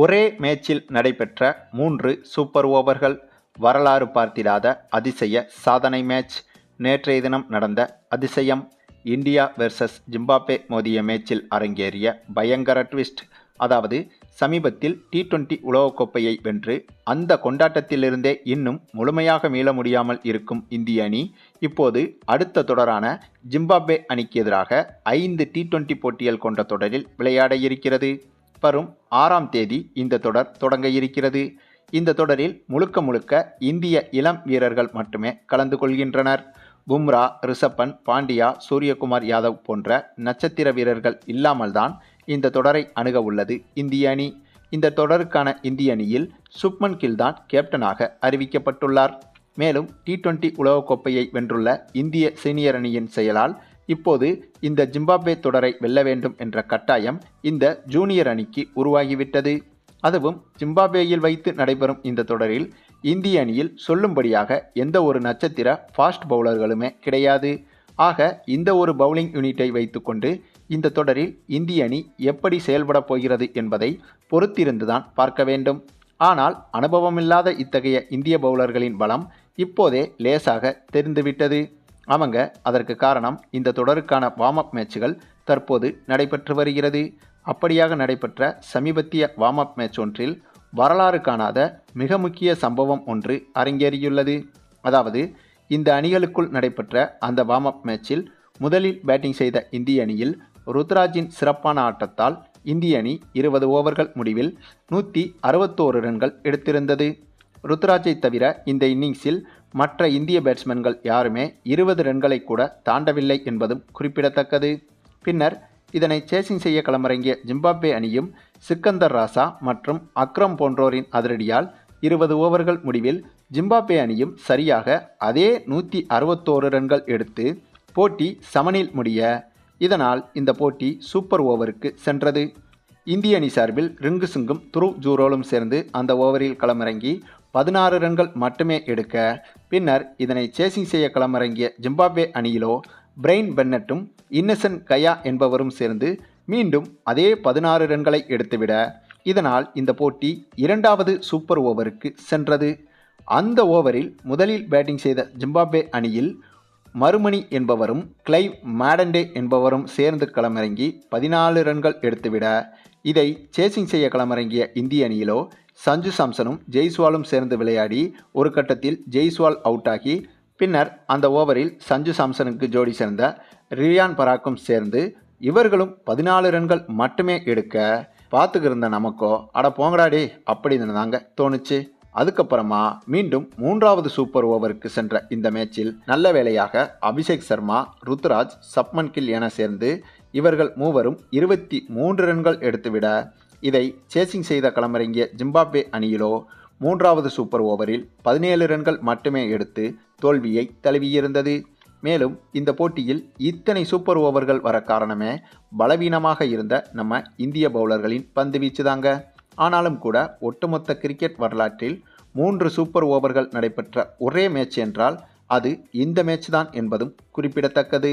ஒரே மேட்சில் நடைபெற்ற மூன்று சூப்பர் ஓவர்கள் வரலாறு பார்த்திராத அதிசய சாதனை மேட்ச். நேற்றைய தினம் நடந்த அதிசயம் இந்தியா வெர்சஸ் ஜிம்பாப்வே மோதிய மேட்சில் அரங்கேறிய பயங்கர ட்விஸ்ட். அதாவது சமீபத்தில் டி டுவெண்டி உலகக்கோப்பையை வென்று அந்த கொண்டாட்டத்திலிருந்தே இன்னும் முழுமையாக மீள முடியாமல் இருக்கும் இந்திய அணி இப்போது அடுத்த தொடரான ஜிம்பாப்வே அணிக்கு எதிராக ஐந்து டி டுவெண்டி போட்டிகள் கொண்ட தொடரில் விளையாட இருக்கிறது. வரும் ஆறாம் தேதி இந்த தொடர் தொடங்க இருக்கிறது. இந்த தொடரில் முழுக்க முழுக்க இந்திய இளம் வீரர்கள் மட்டுமே கலந்து கொள்கின்றனர். பும்ரா ரிஷப்பன் பாண்டியா சூரியகுமார் யாதவ் போன்ற நட்சத்திர வீரர்கள் இல்லாமல்தான் இந்த தொடரை அணுக உள்ளது இந்திய அணி. இந்த தொடருக்கான இந்திய அணியில் சுப்மன் கில் தான் கேப்டனாக அறிவிக்கப்பட்டுள்ளார். மேலும் டி டுவெண்டி உலகக்கோப்பையை வென்றுள்ள இந்திய சீனியர் அணியின் செயலால் இப்போது இந்த ஜிம்பாப்வே தொடரை வெல்ல வேண்டும் என்ற கட்டாயம் இந்த ஜூனியர் அணிக்கு உருவாகிவிட்டது. அதுவும் ஜிம்பாப்வேயில் வைத்து நடைபெறும் இந்த தொடரில் இந்திய அணியில் சொல்லும்படியாக எந்த ஒரு நட்சத்திர ஃபாஸ்ட் பவுலர்களுமே கிடையாது. ஆக இந்த ஒரு பவுலிங் யூனிட்டை வைத்துக்கொண்டு இந்த தொடரில் இந்திய அணி எப்படி செயல்படப் போகிறது என்பதை பொறுத்திருந்துதான் பார்க்க வேண்டும். ஆனால் அனுபவமில்லாத இத்தகைய இந்திய பவுலர்களின் பலம் இப்போதே லேசாக தெரிந்துவிட்டது. ஆமாங்க அதற்கு காரணம் இந்த தொடருக்கான வார்ம் அப் மேட்சுகள் தற்போது நடைபெற்று வருகிறது. அப்படியாக நடைபெற்ற சமீபத்திய வார்ம் அப் மேட்ச் ஒன்றில் வரலாறு காணாத மிக முக்கிய சம்பவம் ஒன்று அரங்கேறியுள்ளது. அதாவது இந்த அணிகளுக்குள் நடைபெற்ற அந்த வார்ம் அப் மேட்சில் முதலில் பேட்டிங் செய்த இந்திய அணியில் ருத்ராஜின் சிறப்பான ஆட்டத்தால் இந்திய அணி இருபது ஓவர்கள் முடிவில் நூற்றி அறுபத்தோரு ரன்கள் எடுத்திருந்தது. ருத்ராஜை தவிர இந்த இன்னிங்ஸில் மற்ற இந்திய பேட்ஸ்மேன்கள் யாருமே இருபது ரன்களை கூட தாண்டவில்லை என்பதும் குறிப்பிடத்தக்கது. பின்னர் இதனை சேசிங் செய்ய களமிறங்கிய ஜிம்பாப்வே அணியும் சிக்கந்தர் ராசா மற்றும் அக்ரம் போன்றோரின் அதிரடியால் இருபது ஓவர்கள் முடிவில் ஜிம்பாப்வே அணியும் சரியாக அதே நூற்றி அறுபத்தோரு ரன்கள் எடுத்து போட்டி சமனில் முடிய இதனால் இந்த போட்டி சூப்பர் ஓவருக்கு சென்றது. இந்திய அணி சார்பில் ரிங்கு சிங்கும் துரு ஜூரோலும் சேர்ந்து அந்த ஓவரில் களமிறங்கி பதினாறு ரன்கள் மட்டுமே எடுக்க பின்னர் இதனை சேசிங் செய்ய களமிறங்கிய ஜிம்பாப்வே அணியிலோ பிரெயின் பென்னட்டும் இன்னசென்ட் கயா என்பவரும் சேர்ந்து மீண்டும் அதே பதினாறு ரன்களை எடுத்துவிட இதனால் இந்த போட்டி இரண்டாவது சூப்பர் ஓவருக்கு சென்றது. அந்த ஓவரில் முதலில் பேட்டிங் செய்த ஜிம்பாப்வே அணியில் மறுமணி என்பவரும் கிளைவ் மேடண்டே என்பவரும் சேர்ந்து களமிறங்கி பதினாலு ரன்கள் எடுத்துவிட இதை சேசிங் செய்ய களமிறங்கிய இந்திய அணியிலோ சஞ்சு சாம்சனும் ஜெய்ஸ்வாலும் சேர்ந்து விளையாடி ஒரு கட்டத்தில் ஜெய்ஸ்வால் அவுட் ஆகி பின்னர் அந்த ஓவரில் சஞ்சு சாம்சனுக்கு ஜோடி சேர்ந்த ரியான் பராக்கும் சேர்ந்து இவர்களும் பதினாலு ரன்கள் மட்டுமே எடுக்க பார்த்துக்கிருந்த நமக்கோ அட போங்கடாடே அப்படின்னு தாங்க தோணுச்சு. அதுக்கப்புறமா மீண்டும் மூன்றாவது சூப்பர் ஓவருக்கு சென்ற இந்த மேட்சில் நல்ல வேளையாக அபிஷேக் சர்மா ருத்ராஜ் சப்மன் கில் என சேர்ந்து இவர்கள் மூவரும் இருபத்தி மூன்று ரன்கள் எடுத்துவிட இதை சேசிங் செய்த களமிறங்கிய ஜிம்பாப்வே அணியிலோ மூன்றாவது சூப்பர் ஓவரில் பதினேழு ரன்கள் மட்டுமே எடுத்து தோல்வியை தழுவியிருந்தது. மேலும் இந்த போட்டியில் இத்தனை சூப்பர் ஓவர்கள் வர காரணமே பலவீனமாக இருந்த நம்ம இந்திய பவுலர்களின் பந்து வீச்சு தாங்க ஆனாலும் கூட ஒட்டுமொத்த கிரிக்கெட் வரலாற்றில் மூன்று சூப்பர் ஓவர்கள் நடைபெற்ற ஒரே மேட்ச் என்றால் அது இந்த மேட்ச் தான் என்பதும் குறிப்பிடத்தக்கது.